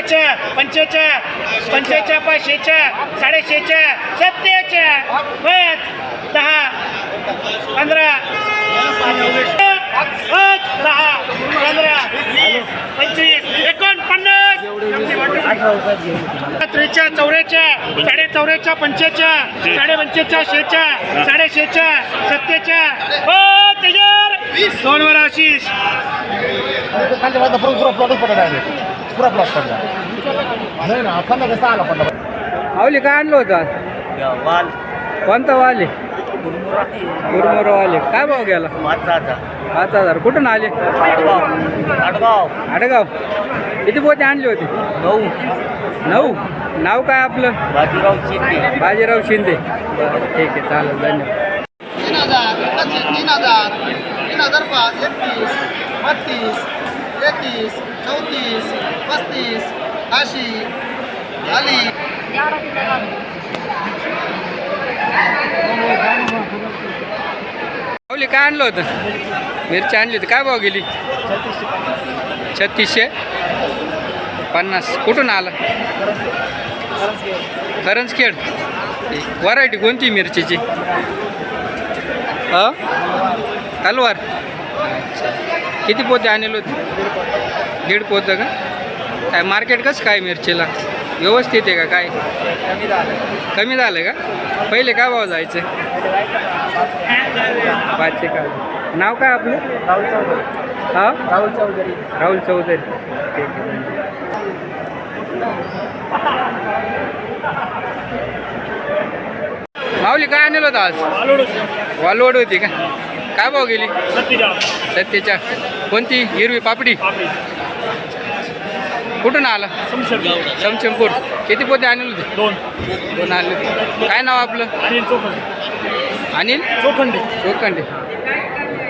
नव्वदच्या पंचेच्या पंचेच्या पाचशेच्या साडेशेच्या सत्तेच्या पाच दहा पंधरा पाच दहा पंधरा वीस पंचवीस एकोणपन्नास त्रेच्या चौऱ्याच्या साडे चौऱ्याच्या पंच्याच्या साडे पंचेच्या शेच्या साडेशेच्या सत्तेच्या पाच हजार दोन वर आशिष खालच्या पुरा पुरा प्लॉटच पडला. पडला नाही ना अखंड कसा आला पडला. आवली काय आणलं होतं? वाल. कोणता वाले मुरमुरा वाले काय भाव गेला? पाच हजार. पाच हजार. कुठून आले? आडगाव. आडगाव. आडगाव. किती पोते आणले होते? नऊ. नऊ? नाव काय आपलं? बाजीराव शिंदे. बाजीराव शिंदे. बरं ठीक आहे चालेल धन्यवाद. तीन हजार तीन हजार तीन हजार पाच एकतीस बत्तीस तेहतीस चौतीस पस्तीस ऐंशी आली आवली काय आणलं होतं? मिरची आणली होती. काय भाव गेली? छत्तीसशे. पन्नास. कुठून आला? करंज खेळ व्हरायटी कोणती मिरचीची? अ? तलवार. किती पोते आणले होते? दीड पोतं का? काय मार्केट कसं काय मिरचीला? व्यवस्थित आहे का काय? कमी झालं का? पहिले काय भाव जायचं? पाचशे का? नाव काय आपलं? हा? राहुल चौधरी. राहुल चौधरी ठीक आहे धन्यवाद. माऊली काय आणलं होतं आज? वालवड होती का? काय भाव गेली? सत्तेच्या कोणती? हिरवी पापडी. कुठून आला? शमशेमपूर किती पोते आणले होते? दोन. दोन आणले होते. काय नाव आपलं? अनिल चौखंडे. अनिल? चौखंडे. चोखंडे.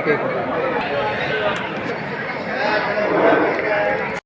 ठीक